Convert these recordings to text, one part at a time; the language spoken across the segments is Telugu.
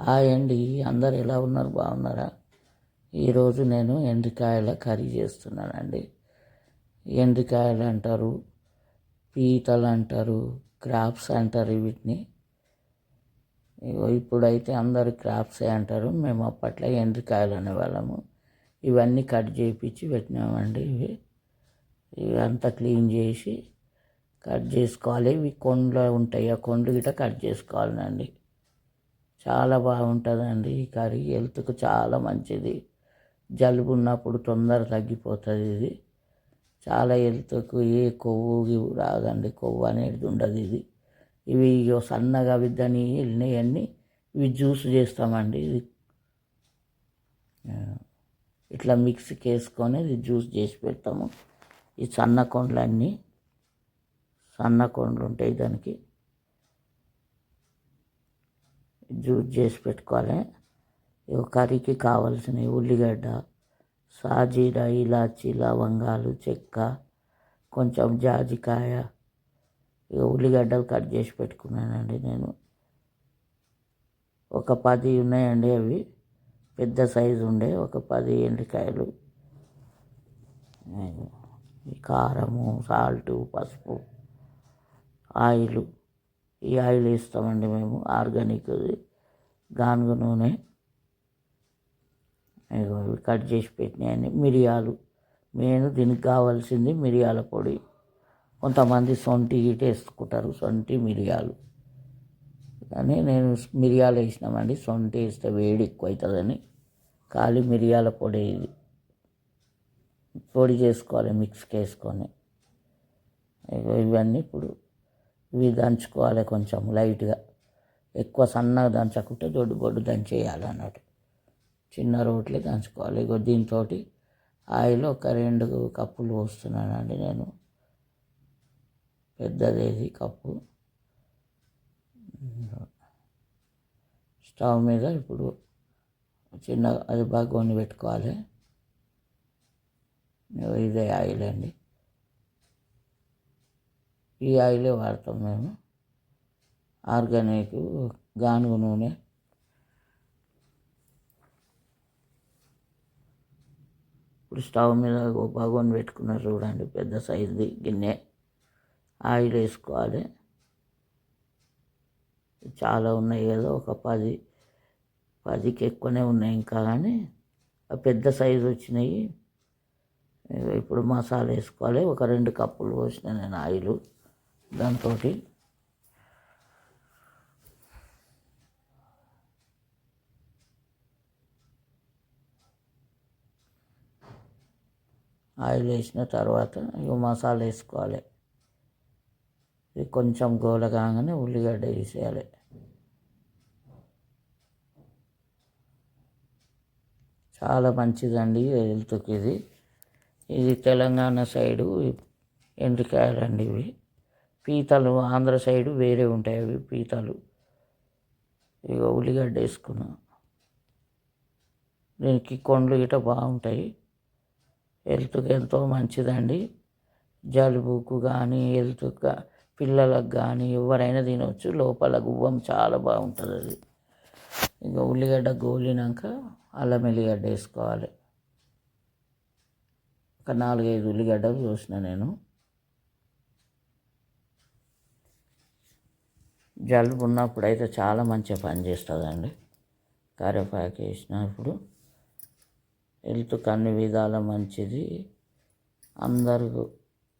హాయ్ అండి అందరు ఎలా ఉన్నారు? బాగున్నారా? ఈరోజు నేను ఎండ్రికాయల కర్రీ చేస్తున్నానండి. ఎండ్రికాయలు అంటారు పీతలు అంటారు క్రాప్స్ అంటారు వీటిని. ఇగో ఇప్పుడైతే అందరు క్రాప్సే అంటారు. మేము అప్పట్లో ఎండ్రికాయలు అనేవాళ్ళము. ఇవన్నీ కట్ చేయించి పెట్టినామండి ఇవి. ఇవి అంతా క్లీన్ చేసి కట్ చేసుకోవాలి. ఇవి కొండలు ఉంటాయి. ఆ కొండలు గిట్ట కట్ చేసుకోవాలండి చాలా బాగుంటుందండి. ఈ కర్రీ హెల్త్కు చాలా మంచిది. జలుబు ఉన్నప్పుడు తొందర తగ్గిపోతుంది ఇది. చాలా హెల్త్కు ఏ కొవ్వు రాదండి. కొవ్వు అనేది ఉండదు ఇది. ఇవి ఇగో సన్నగా విద్దని వెళ్ళినవన్నీ ఇవి జ్యూస్ చేస్తామండి ఇది. ఇట్లా మిక్స్కి వేసుకొని ఇది జ్యూస్ చేసి పెడతాము. ఈ సన్న కొండలన్నీ సన్న కొండలు ఉంటాయి దానికి. జ్యూస్ చేసి పెట్టుకోవాలి. ఇవి కర్రీకి కావాల్సినవి ఉల్లిగడ్డ సాజీర ఇలాచి లవంగాలు చెక్క కొంచెం జాజికాయ. ఇక ఉల్లిగడ్డలు కట్ చేసి పెట్టుకున్నానండి నేను. ఒక పది ఉన్నాయండి అవి. పెద్ద సైజు ఉండే ఒక పది ఎండికాయలు ఈ కారము సాల్టు పసుపు ఆయిలు ఈ ఆయిల్ వేస్తామండి మేము ఆర్గానిక్ గానుగ నూనె ఇగో ఇవి కట్ చేసి పెట్టినాయని మిరియాలు మెయిన్ దీనికి కావాల్సింది మిరియాల పొడి. కొంతమంది సొంటి గిట వేసుకుంటారు సొంటి మిరియాలు. కానీ నేను మిరియాలు వేసినామండి సొంటి వేస్తే వేడి ఎక్కువ అవుతుందని. ఖాళీ మిరియాల పొడి ఇది. పొడి చేసుకోవాలి మిక్స్కి వేసుకొని. ఇగో ఇవన్నీ ఇప్పుడు ఇవి దంచుకోవాలి కొంచెం లైట్గా. ఎక్కువ సన్నగా దంచకుంటే దొడ్డు బొడ్డు దంచేయాలి అన్నట్టు. చిన్న రోట్లే దంచుకోవాలి. ఇగో దీంతో ఆయిల్ ఒక రెండు కప్పులు పోస్తున్నానండి నేను. పెద్దదేది కప్పు. స్టవ్ మీద ఇప్పుడు చిన్న అది బాగోని పెట్టుకోవాలి ఇదే ఆయిల్ అండి ఈ ఆయిలే వాడతాం మేము. ఆర్గానిక్ గానుగ నూనె. ఇప్పుడు స్టవ్ మీద బగోన్ పెట్టుకున్నారు చూడండి పెద్ద సైజుది గిన్నె. ఆయిల్ వేసుకోవాలి. చాలా ఉన్నాయి కదా ఒక పది పదికి ఎక్కువనే ఉన్నాయి ఇంకా కానీ పెద్ద సైజు వచ్చినాయి. ఇప్పుడు మసాలా వేసుకోవాలి. ఒక రెండు కప్పులు పోసిన నేను ఆయిలు. దాంతో ఆయిల్ వేసిన తర్వాత ఇక మసాలా వేసుకోవాలి. ఇది కొంచెం గోల కాగానే ఉల్లిగడ్డ వేసేయాలి. చాలా మంచిదండి హెల్త్కి ఇది. ఇది తెలంగాణ సైడు ఎండ్రికాయలు అండి ఇవి. పీతలు ఆంధ్ర సైడు వేరే ఉంటాయి అవి పీతలు. ఇక ఉల్లిగడ్డ వేసుకున్నా. దీనికి కొండ్లు గిట్ట బాగుంటాయి. హెల్త్కి ఎంతో మంచిదండి. జలుబుకు కానీ హెల్త్ పిల్లలకు కానీ ఎవరైనా తినవచ్చు లోపల గువ్వం చాలా బాగుంటుంది అది. ఇంకా ఉల్లిగడ్డ గోలినాక అల్లం ఎల్లిగడ్డ వేసుకోవాలి. ఒక నాలుగైదు ఉల్లిగడ్డలు చూసిన నేను. జలుబు ఉన్నప్పుడు అయితే చాలా మంచిగా పనిచేస్తుందండి కరివేపాకు వేసినప్పుడు హెల్త్కి అన్ని విధాల మంచిది. అందరూ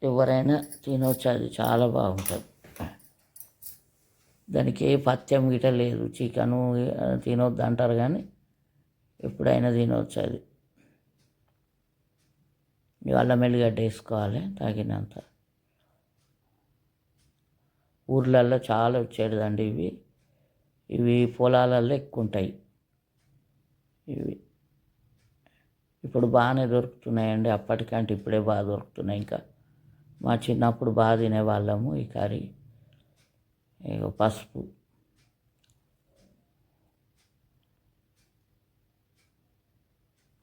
ఎవరైనా తినవచ్చు అది చాలా బాగుంటుంది. దానికి ఏ పథ్యం గిట లేదు. చికెను తినొద్దు అంటారు కానీ ఎప్పుడైనా తినవచ్చు అది. అల్లం ఎల్లిగడ్డ వేసుకోవాలి తగినంత. ఊర్లలో చాలా వచ్చేదండి ఇవి. ఇవి పొలాలలో ఎక్కువ ఉంటాయి ఇవి. ఇప్పుడు బాగానే దొరుకుతున్నాయండి. అప్పటికంటే ఇప్పుడే బాగా దొరుకుతున్నాయి ఇంకా. మా చిన్నప్పుడు బాగా తినేవాళ్ళము ఈ కర్రీ. ఇక పసుపు.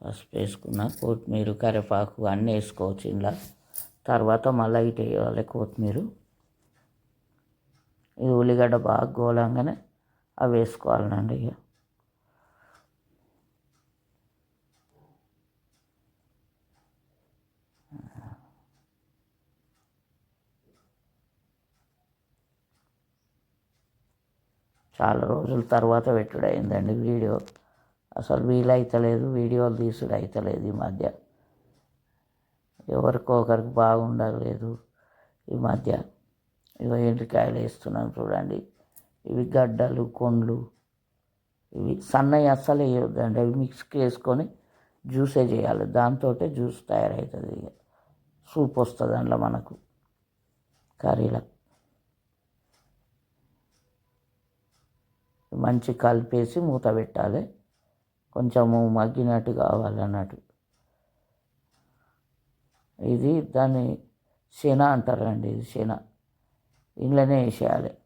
పసుపు వేసుకున్న కొత్తిమీర కరివేపాకు అన్నీ వేసుకోవచ్చు ఇలా తర్వాత మళ్ళీ ఇటు వేయాలి కొత్తిమీర. ఈ ఉల్లిగడ్డ బాగా గోలంగానే అవి వేసుకోవాలండి ఇక. చాలా రోజుల తర్వాత పెట్టుడైందండి వీడియో. అసలు వీలైతలేదు వీడియోలు తీసుడు అవుతలేదు ఈ మధ్య. ఎవరికో ఒకరికి బాగుండలేదు ఈ మధ్య. ఇగో ఎండ్రికాయలు వేస్తున్నాను చూడండి. ఇవి గడ్డలు కొండ్లు. ఇవి సన్నయి అస్సలు వేయొద్దండి. అవి మిక్స్కి వేసుకొని జ్యూసే చేయాలి. దాంతో జ్యూస్ తయారవుతుంది ఇక సూప్ వస్తుంది అందులో మనకు. కర్రీలో మంచి కలిపేసి మూత పెట్టాలి. కొంచెము మగ్గినట్టు కావాలి అన్నట్టు. ఇది దాన్ని శన అంటారండి. ఇది శన. ఇంట్లోనే వేసేయాలి.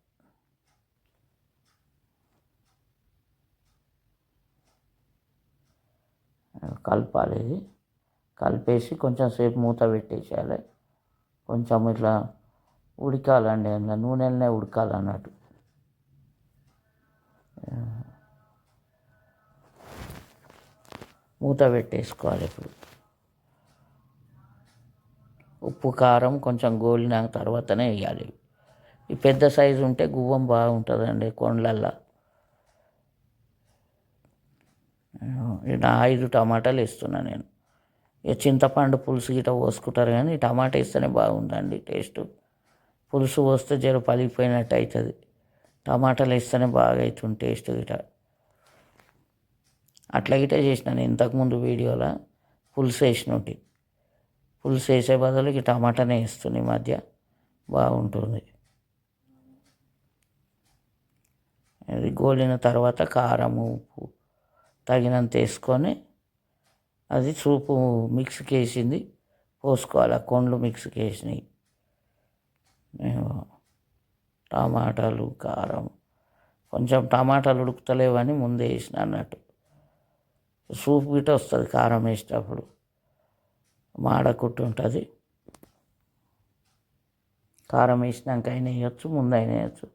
కలపాలి. ఇది కలిపేసి కొంచెం సేపు మూత పెట్టేసేయాలి. కొంచెం ఇట్లా ఉడకాలండి అందులో నూనెలనే ఉడకాలన్నట్టు. మూత పెట్టేసుకోవాలి ఇప్పుడు. ఉప్పు కారం కొంచెం గోలిన తర్వాతనే వేయాలి. ఈ పెద్ద సైజు ఉంటే గువ్వం బాగుంటుందండి కొండలల్లో. నా ఐదు టమాటాలు వేస్తున్నా నేను. ఇక చింతపండు పులుసు గిట్ట పోసుకుంటారు కానీ టమాటా వేస్తేనే బాగుందండి టేస్ట్. పులుసు పోస్తే జర పలిగిపోయినట్టు అవుతుంది టమాటాలు వేస్తేనే బాగా అవుతుంది టేస్ట్ గిట అట్లా గిట్ట చేసినాను ఇంతకుముందు వీడియోలో పులుసు వేసినట్టు పులుసు వేసే బదులు టమాటానే వేస్తుంది ఈ మధ్య. బాగుంటుంది. అది గోలిన తర్వాత కారం ఉప్పు తగినంత వేసుకొని అది సూపు మిక్స్కి వేసింది పోసుకోవాలి. ఆ కొండ్లు మిక్స్కి వేసినాయి మేము టమాటాలు కారం కొంచెం టమాటాలు ఉడుకుతలేవని ముందే వేసిన అన్నట్టు. సూప్ గిట్ట వస్తుంది కారం వేసేటప్పుడు. మాడకుట్టు ఉంటుంది కారం వేసినాక అయినా వేయచ్చు ముందు అయినా వేయచ్చు.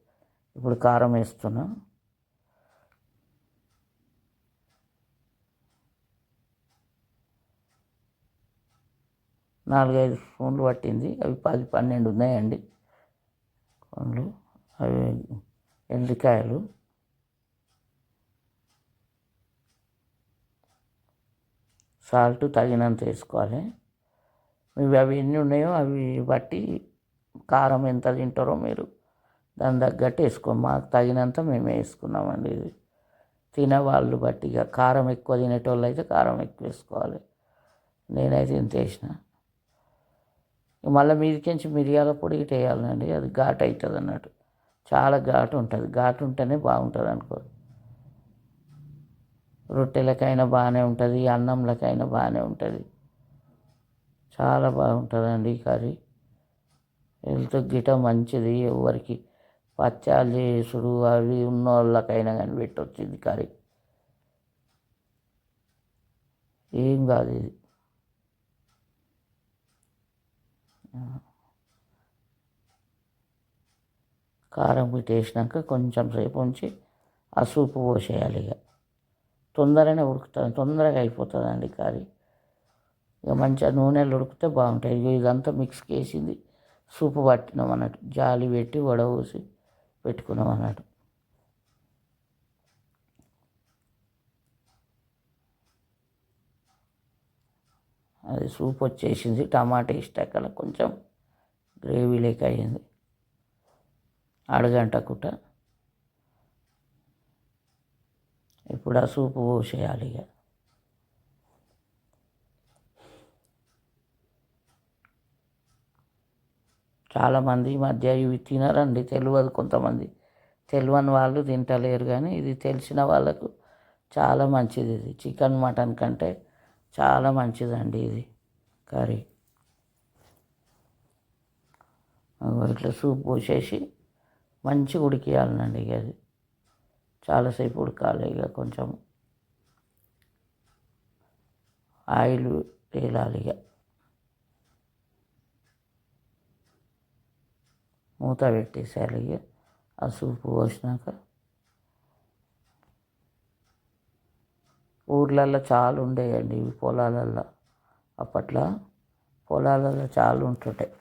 ఇప్పుడు కారం వేస్తున్నా. నాలుగైదు స్పూన్లు పట్టింది. అవి పది పన్నెండు ఉన్నాయండి. పండ్లు అవి ఎండ్రికాయలు. సాల్ట్ తగినంత వేసుకోవాలి. ఇవి అవి ఎన్ని ఉన్నాయో అవి బట్టి కారం ఎంత తింటారో మీరు దాని తగ్గట్టు వేసుకో. మాకు తగినంత మేమే వేసుకున్నామండి. ఇది తినేవాళ్ళు బట్టి ఇక కారం ఎక్కువ తినేటోళ్ళు అయితే కారం ఎక్కువ వేసుకోవాలి. నేనైతే ఇంత వేసిన. మళ్ళీ మీదికించి మిరియాల పొడి ఇటు వేయాలండి. అది ఘాటు అవుతుంది అన్నట్టు. చాలా ఘాటు ఉంటుంది. ఘాటు ఉంటేనే బాగుంటుంది అనుకో. రొట్టెలకైనా బాగానే ఉంటుంది. అన్నంలకైనా బాగానే ఉంటుంది. చాలా బాగుంటుందండి ఈ కర్రీ. హెల్త్ గిట మంచిది ఎవరికి. పచ్చాలు చేసుడు అవి ఉన్న వాళ్ళకైనా కానీ పెట్టొచ్చింది కర్రీ. ఏం కాదు ఇది. కారం పెట్టేసినాక కొంచెం సేపు ఉంచి ఆ సూపు పోసేయాలి ఇక. తొందరగానే ఉడుకుతుంది తొందరగా అయిపోతుందండి కర్రీ. ఇక మంచిగా నూనెలు ఉడికితే బాగుంటాయి. ఇక ఇదంతా మిక్స్కి వేసింది సూపు పట్టినాం అన్నట్టు. జాలి పెట్టి వడపోసి పెట్టుకున్నాం అన్నాడు. అది సూప్ వచ్చేసింది టమాటా ఇష్టాకల కొంచెం గ్రేవీ లేక అయింది అడగంటకుట ఇప్పుడు ఆ సూపు పోసేయాలి ఇక. చాలామంది ఈ మధ్య ఇవి తినరండి. తెలియదు కొంతమంది. తెలియని వాళ్ళు తింటలేరు కానీ ఇది తెలిసిన వాళ్ళకు చాలా మంచిది ఇది. చికెన్ మటన్ కంటే చాలా మంచిదండి ఇది కర్రీ. ఇట్లా సూప్ పోసేసి మంచిగా ఉడికియాలండి ఇక అది. చాలాసేపు ఉడకాలి ఇక కొంచెం. ఆయిల్ వేయాలి ఇక. మూత పెట్టేసేయాలి ఇక ఆ సూపు పోసినాక ఊర్లల్లో చాలా ఉండేయండి ఇవి పొలాలల్లో. అప్పట్లో పొలాలలో చాలా ఉంటుంటాయి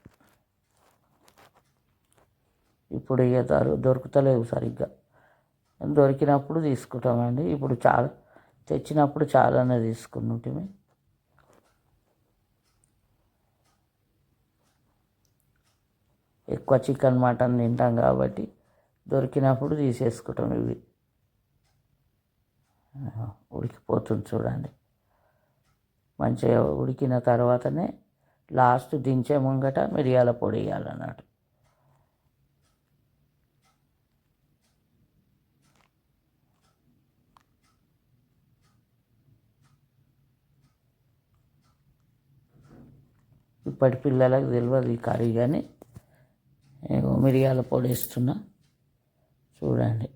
ఇప్పుడు ఇక దొరుకుతలేవు సరిగ్గా. దొరికినప్పుడు తీసుకుంటామండి. ఇప్పుడు చాలా తెచ్చినప్పుడు చాలానే తీసుకున్నట్టు ఎక్కువ చికెన్ మటన్ తింటాం కాబట్టి దొరికినప్పుడు తీసేసుకుంటాం ఇవి. ఉడికిపోతుంది చూడండి. మంచిగా ఉడికిన తర్వాతనే లాస్ట్ దించే ముంగట మిరియాల పొడి వేయాలన్నట్టు. ఇప్పటి పిల్లలకు తెలియదు ఈ కర్రీ కానీ. మిరియాల పొడి వేస్తున్నా. చూడండి.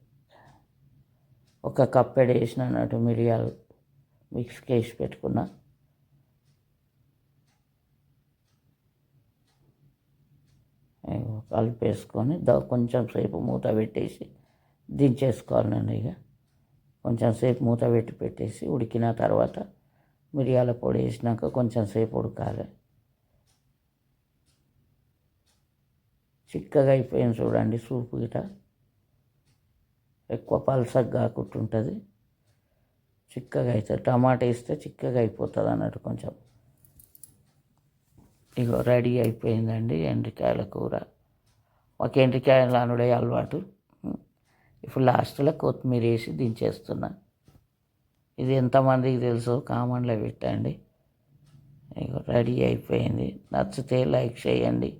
ఒక కప్పెడు వేసిన అన్నట్టు మిరియాలు మిక్స్కి వేసి పెట్టుకున్నా. కలిపేసుకొని దా కొంచెం సేపు మూత పెట్టేసి దించేసుకోవాలండి ఇక. కొంచెం సేపు మూత పెట్టి పెట్టేసి ఉడికిన తర్వాత మిరియాల పొడి వేసినాక కొంచెం సేపు ఉడకాలి. చిక్కగా అయిపోయింది చూడండి సూపు గిట. ఎక్కువ పలసగా కాకుండా ఉంటుంది. చిక్కగా అవుతుంది టమాటా వేస్తే చిక్కగా అయిపోతుంది అన్నట్టు కొంచెం. ఇగో రెడీ అయిపోయిందండి ఎండ్రికాయల కూర. ఒక ఎండ్రికాయలు అనుడే అలవాటు. ఇప్పుడు లాస్ట్లో కొత్తిమీర వేసి దించేస్తున్నా. ఇది ఎంతమందికి తెలుసో కామన్లో పెట్టండి. ఇగో రెడీ అయిపోయింది. నచ్చితే లైక్ చేయండి.